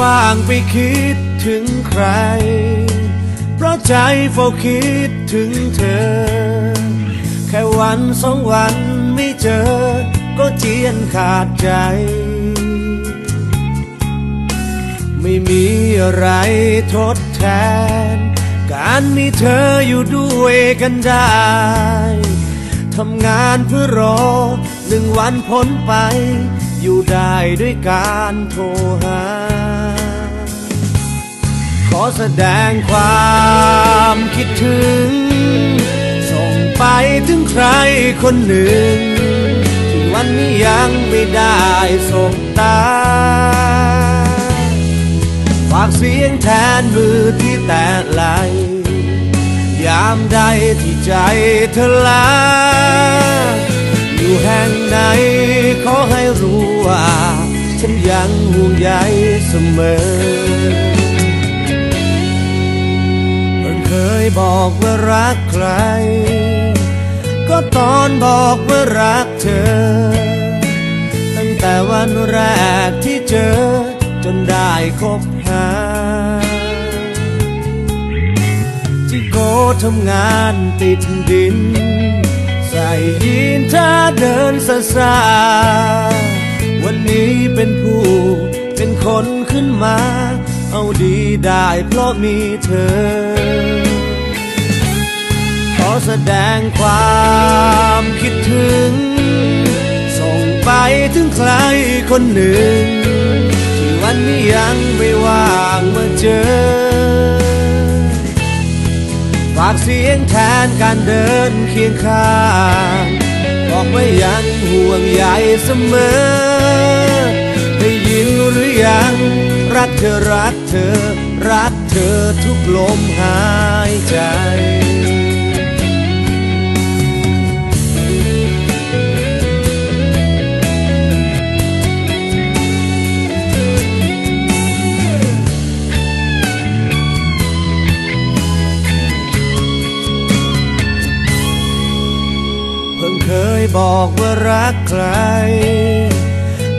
ว่างไปคิดถึงใคร เพราะใจเฝ้าคิดถึงเธอ แค่วันสองวันไม่เจอ ก็เจียนขาดใจ ไม่มีอะไรทดแทน การมีเธออยู่ด้วยกันได้ทำงานเพื่อรอหนึ่งวันพ้นไป อยู่ได้ด้วยการโทรหา ขอแสดงความคิดถึง ส่งไปถึงใครคนหนึ่ง ที่วันนี้ยังไม่ได้ส่งตา ฝากเสียงแทนมือที่แตะไหลยามใดที่ใจเธอลาอยู่แห่งไหนขอให้รู้ ว่า ฉันยังห่วงใยเสมอเพิ่งเคยบอกว่ารักใคร ก็ตอนบอกว่ารักเธอ ตั้งแต่วันแรกที่เจอ จนได้คบหาที่โกทำงานติดดิน ใส่ยีนถ้าเดินซาซ นคนขึ้นมา เอาดีได้เพราะมีเธอ ขอแสดงความคิดถึง ส่งไปถึงใครคนหนึ่ง ที่วันนี้ยังไม่ว่างมาเจอ ฝากเสียงแทนการเดินเคียงข้างบอกว่ายังห่วงใยเสมอังรักเธอรักเธอ รักเธอทุกลมหายใจเพิ่งเคยบอกว่ารักใคร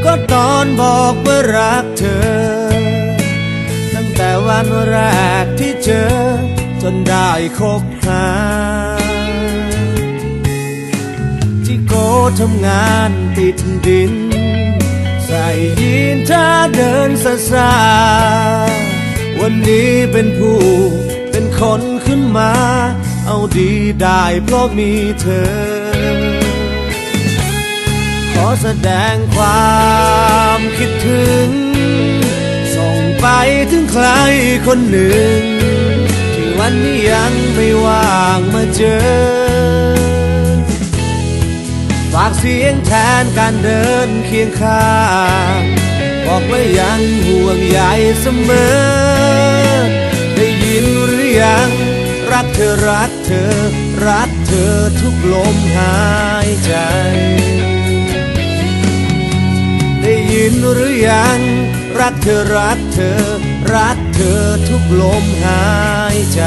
ก็ตอนบอกว่ารักเธอ ตั้งแต่วันแรกที่เจอ จนได้คบหาที่โกทำงานติดดิน ใส่ยีนถ้าเดินซาซาวันนี้เป็นผู้เป็นคนขึ้นมา เอาดีได้เพราะมีเธอ ขอแสดงความ คิดถึง ส่งไปถึงใครคนหนึ่ง ที่วันนี้ยังไม่ว่างมาเจอ ฝากเสียงแทนการเดินเคียงข้างบอกว่ายังห่วงใยเสมอ ได้ยินหรือยัง รักเธอรักเธอ รักเธอทุกลมหายใจ หรือยัง รักเธอรักเธอ รักเธอทุกลมหายใจ